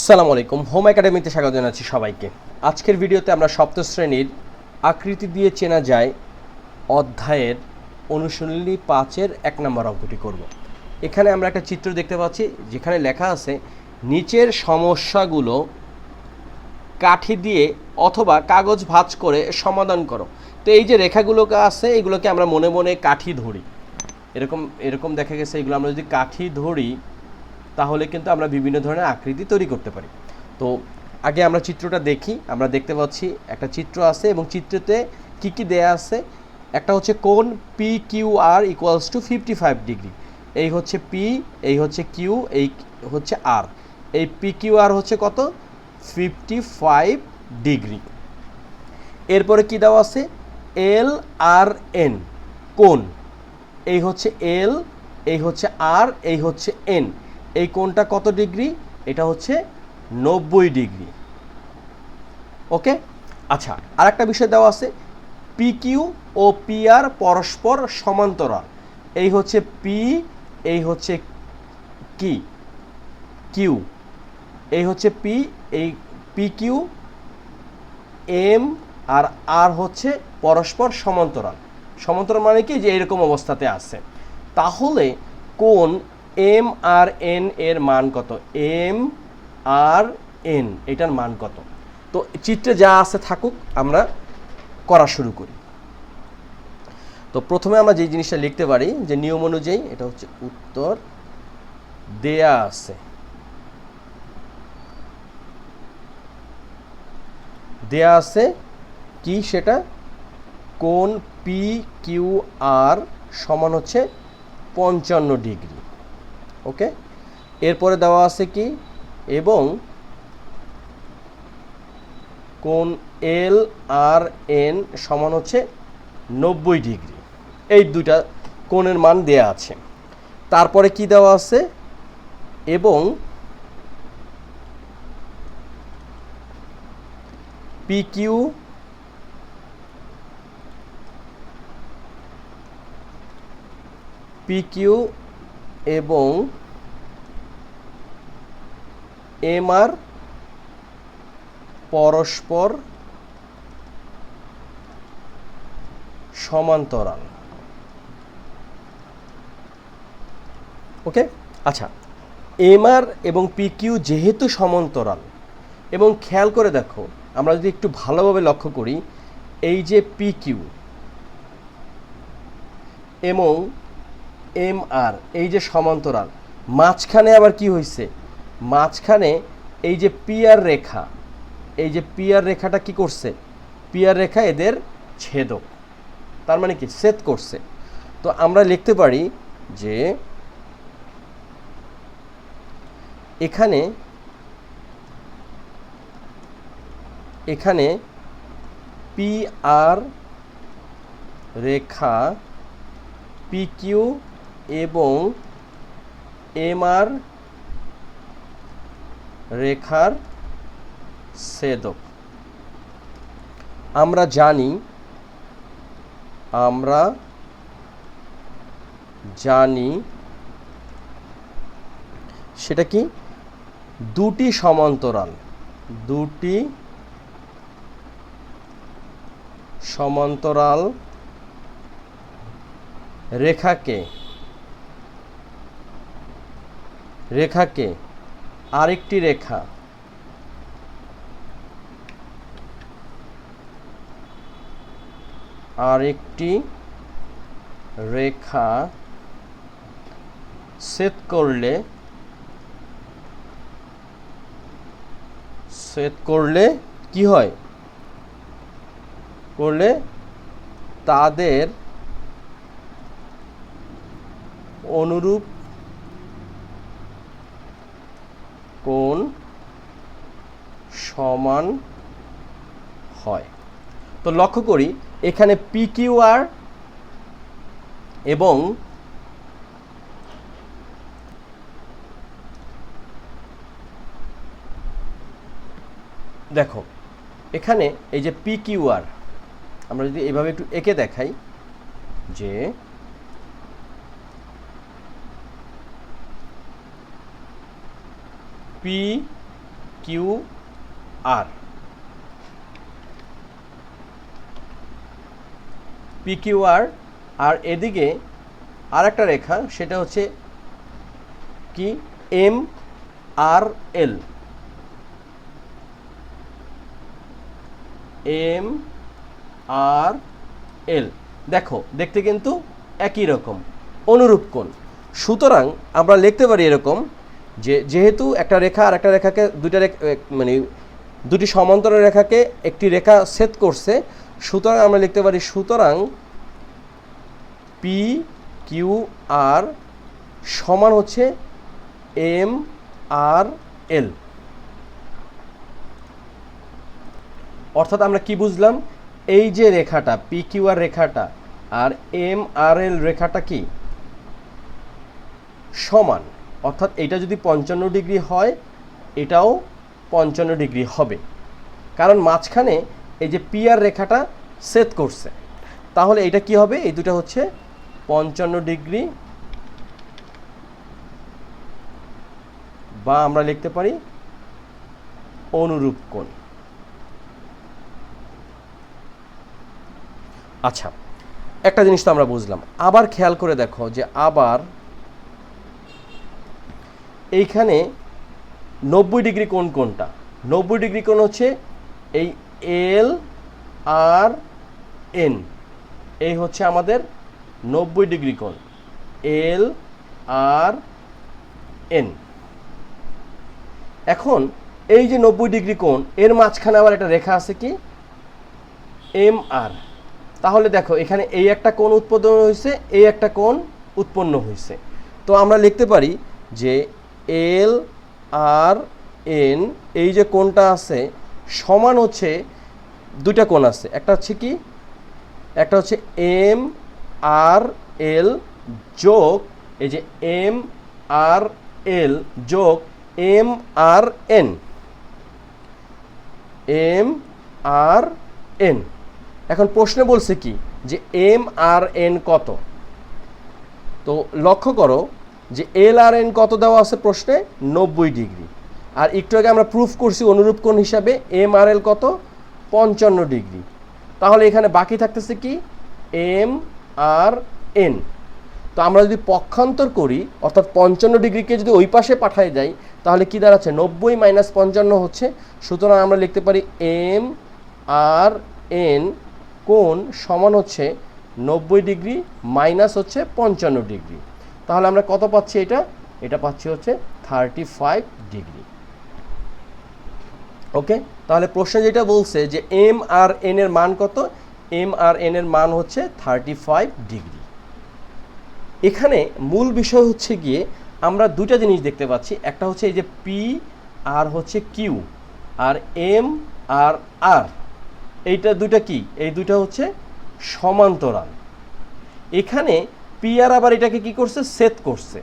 আসসালামু আলাইকুম। হোম একাডেমিতে স্বাগত জানাচ্ছি সবাইকে। আজকের ভিডিওতে আমরা সপ্তম শ্রেণির আকৃতি দিয়ে চেনা যায় অধ্যায়ের অনুশীলনী পাঁচের এক নম্বর অঙ্কটি করব। এখানে আমরা একটা চিত্র দেখতে পাচ্ছি, যেখানে লেখা আছে, নিচের সমস্যাগুলো কাঠি দিয়ে অথবা কাগজ ভাঁজ করে সমাধান করো। তো এই যে রেখাগুলো আছে, এগুলোকে আমরা মনে মনে কাঠি ধরি। এরকম এরকম দেখা গেছে, এগুলো আমরা যদি কাঠি ধরি তাহলে কিন্তু আমরা বিভিন্ন ধরনের আকৃতি তৈরি করতে পারি। তো আগে আমরা চিত্রটা দেখি, আমরা দেখতে পাচ্ছি একটা চিত্র আছে এবং চিত্রতে কি কি দেয়া আছে? একটা হচ্ছে কোন P Q R equals to fifty five degree এই হচ্ছে পি এই হচ্ছে কিউ এই হচ্ছে আর এই পি কিউ আর হচ্ছে কত? ফিফটি ফাইভ ডিগ্রি এরপরে কি দেওয়া আছে? এল আর এন কোন এই হচ্ছে এল এই হচ্ছে আর এই হচ্ছে এন এই কোণটা কত ডিগ্রি? এটা হচ্ছে নব্বই ডিগ্রি। ওকে? আচ্ছা আর একটা বিষয় দেওয়া আছে। পি কিউ ও পি আর পরস্পর সমান্তরাল। এই হচ্ছে পি এই হচ্ছে কি কিউ এই হচ্ছে পি এই পি কিউ এম আর আর হচ্ছে পরস্পর সমান্তরাল। সমান্তরাল মানে কি? যে এরকম অবস্থাতে আছে। তাহলে কোন এম আর এন এর মান কত? এম আর এন এটার মান কত? তো চিত্রে যা আছে থাকুক, আমরা করা শুরু করি। তো প্রথমে আমরা যে জিনিসটা লিখতে পারি, যে নিয়ম অনুযায়ী, এটা হচ্ছে উত্তর দেয়া আছে। দেয়া আছে কি সেটা? কোন পি কিউ আর সমান হচ্ছে পঞ্চান্ন ডিগ্রি। ওকে? এরপরে দেওয়া আছে কি? এবং কোন এল আর এন সমান হচ্ছে নব্বই ডিগ্রি। এই দুইটা কোণের মান দেয়া আছে। তারপরে কি দেওয়া আছে? এবং পি কিউ পি কিউ এবং এমআর পরস্পর সমান্তরাল। ওকে? আচ্ছা। এমআর এবং পিকিউ যেহেতু সমান্তরাল, এবং খেয়াল করে দেখো, আমরা যদি একটু ভালোভাবে লক্ষ্য করি, এই যে পিকিউ এবং এম আর এই যে সমান্তরাল। মাঝখানে আবার কি হয়েছে মাঝখানে এই যে পিয়ার রেখা, এই যে পিয়ার রেখাটা কি করছে? পিয়ার রেখা এদের ছেদক, তার মানে কি? ছেদ করছে। তো আমরা লিখতে পারি যে এখানে এখানে পি আর রেখা পিকিউ এবং এমআর রেখার ছেদক। আমরা জানি আমরা জানি সেটা কি? দুটি সমান্তরাল দুটি সমান্তরাল রেখাকে রেখাকে আরেকটি রেখা। আরেকটি রেখা সেট করলে সেট করলে কি হয়? করলে তাদের অনুরূপ কোণ সমান হয়। তো লক্ষ্য করি, এখানে পিকিউআর এবং দেখো, এখানে এই যে পিকিউআর, আমরা যদি এভাবে একটু এঁকে দেখাই যে P Q R P Q R R এদিকে আর একটা রেখা, সেটা হচ্ছে কি? M R L M R এল দেখো, দেখতে কিন্তু একই রকম, অনুরূপ কোণ। সুতরাং আমরা লিখতে পারি এরকম যে, যেহেতু একটা রেখা আর একটা রেখাকে দুইটা মানে দুটি সমান্তরাল রেখাকে একটি রেখা ছেদ করছে, সুতরাং আমরা লিখতে পারি সুতরাং পি কিউ আর সমান হচ্ছে এম আর এল অর্থাৎ আমরা কি বুঝলাম? এই যে রেখাটা পি কিউ আর রেখাটা আর এম আর এল রেখাটা কি? সমান। অর্থাৎ এটা যদি পঞ্চান্ন ডিগ্রি হয়, এটাও পঞ্চান্ন ডিগ্রি হবে। কারণ মাঝখানে এই যে পি আর রেখাটা সেট করছে, তাহলে এটা কি হবে? এই দুটো হচ্ছে পঞ্চান্ন ডিগ্রি বা আমরা লিখতে পারি অনুরূপ কোণ। আচ্ছা একটা জিনিস তো আমরা বুঝলাম। আবার খেয়াল করে দেখো যে আবার এইখানে নব্বই ডিগ্রি কোণ কোনটা নব্বই ডিগ্রি কোণ হচ্ছে এই এল আর এন। এই হচ্ছে আমাদের নব্বই ডিগ্রি কোণ। L R N. এখন এই যে নব্বই ডিগ্রি কোণ, এর মাঝখানে আবার একটা রেখা আছে কি? M R. তাহলে দেখো, এখানে এই একটা কোণ উৎপন্ন হয়েছে, এই একটা কোণ উৎপন্ন হয়েছে। তো আমরা লিখতে পারি যে এল আর এন, এই যে কোণটা আছে, সমান হচ্ছে দুইটা কোণ আছে। একটা হচ্ছে কি? একটা হচ্ছে এম আর এল যোগ, এই যে এম আর এল যোগ M R N. M R N. এখন প্রশ্নে বলছে কি? যে এম আর এন কত? তো লক্ষ্য করো যে এল আর এন কত দেওয়া আছে প্রশ্নে? নব্বই ডিগ্রি। আর একটু আগে আমরা প্রুফ করছি অনুরূপ কোণ হিসাবে এম আর এল কত? পঞ্চান্ন ডিগ্রি। তাহলে এখানে বাকি থাকতেছে কি? এম আর এন তো আমরা যদি পক্ষান্তর করি, অর্থাৎ পঞ্চান্ন ডিগ্রিকে যদি ওই পাশে পাঠায় যাই তাহলে কি দাঁড়াচ্ছে? নব্বই মাইনাস পঞ্চান্ন হচ্ছে। সুতরাং আমরা লিখতে পারি এম আর এন কোণ সমান হচ্ছে নব্বই ডিগ্রি মাইনাস হচ্ছে পঞ্চান্ন ডিগ্রি। তাহলে আমরা কত পাচ্ছি এটা? এটা পাচ্ছি হচ্ছে থার্টি ফাইভ ডিগ্রি ওকে তাহলে প্রশ্ন যেটা বলছে যে এম আর এন এর মান কত? এম আর এন এর মান হচ্ছে থার্টি ফাইভ ডিগ্রি এখানে মূল বিষয় হচ্ছে গিয়ে আমরা দুটা জিনিস দেখতে পাচ্ছি। একটা হচ্ছে এই যে পি আর হচ্ছে কিউ আর এম আর আর এইটা দুটা কি? এই দুটা হচ্ছে সমান্তরাল। এখানে পি আর আবার এটাকে কি করছে? সেট করছে।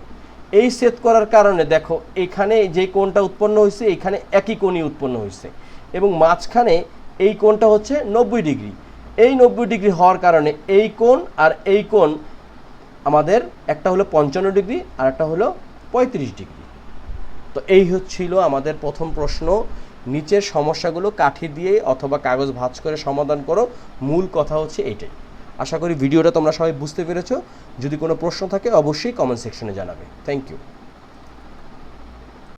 এই সেট করার কারণে দেখো, এখানে যে কোণটা উৎপন্ন হয়েছে, এখানে একই কোণই উৎপন্ন হয়েছে। এবং মাঝখানে এই কোণটা হচ্ছে নব্বই ডিগ্রি। এই নব্বই ডিগ্রি হওয়ার কারণে এই কোণ আর এই কোণ আমাদের একটা হলো পঞ্চান্ন ডিগ্রি আর একটা হলো পঁয়ত্রিশ ডিগ্রি। তো এই হচ্ছিল আমাদের প্রথম প্রশ্ন। নিচের সমস্যাগুলো কাঠি দিয়ে অথবা কাগজ ভাঁজ করে সমাধান করো। মূল কথা হচ্ছে এটাই। আশা করি ভিডিওটা তোমরা সবাই বুঝতে পেরেছ। যদি কোনো প্রশ্ন থাকে, অবশ্যই কমেন্ট সেকশনে জানাবে। Thank you